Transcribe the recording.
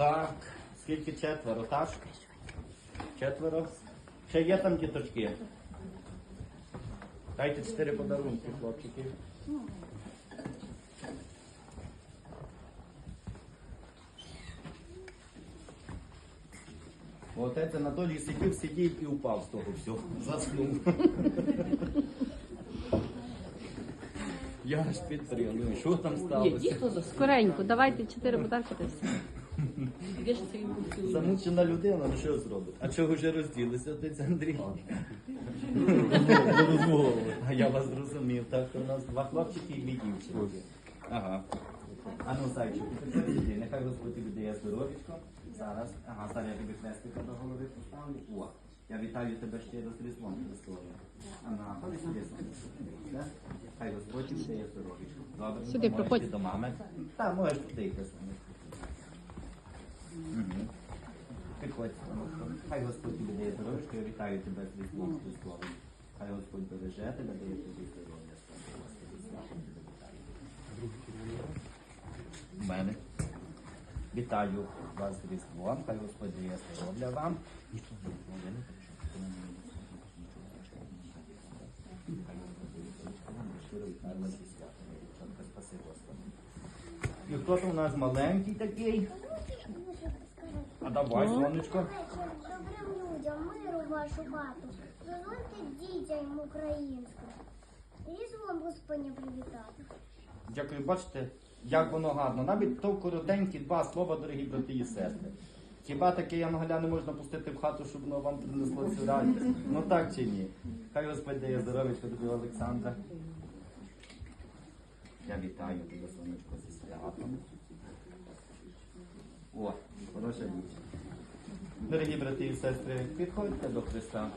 Так, скільки четверо, так? Четверо. Ще є там діточки. Дайте чотири подарунки, хлопчики. Отець Анатолій сидів, сидів і упав з того всього. Заснув. Я аж підтримую. Що там сталося? Скоренько, давайте чотири подарки та все. Замучена людина, ну що зробить? А чого вже розділися, отець Андрій? А я вас зрозумів, так у нас два хлопчики і дві дівчинки. Ага. А ну, зайчик, сиди, нехай Господь тобі дає здоров'ячко. Зараз. Ага, зараз я тобі хрестика до голови поставлю. О, я вітаю тебе ще раз Різдвом Христовим. Ага, ходи сюди, сонечко. Хай Господь тобі дає здоров'ячко. Добре, Сюди, можеш проходь. до мами. Так, можеш туди йти, сонечко. Мгм. Сонечко. Хай Господь тобі дає здоров'ячко, я вітаю тебе з Різдвом Христовим. Хай Господь береже тебе, дає тобі здоров'я. У мене. Вітаю вас з Різдвом, хай Господь дає здоров'я вам. І хто у нас маленький такий? А давай, сонечко. Добрим людям миру вашу хату. Дозвольте дітям українським. Різдвом Господня привітати. Дякую, бачите, як воно гарно. Навіть то коротенькі два слова, дорогі брати і сестри. Хіба таке янголя не можна пустити в хату, щоб воно вам принесло цю радість? Ну так чи ні? Хай Господь дає здоров'ячко тобі, Олександра. Я вітаю тебе, сонечко, зі святом. О, дівчина. Дорогі брати і сестри, підходьте до Христа.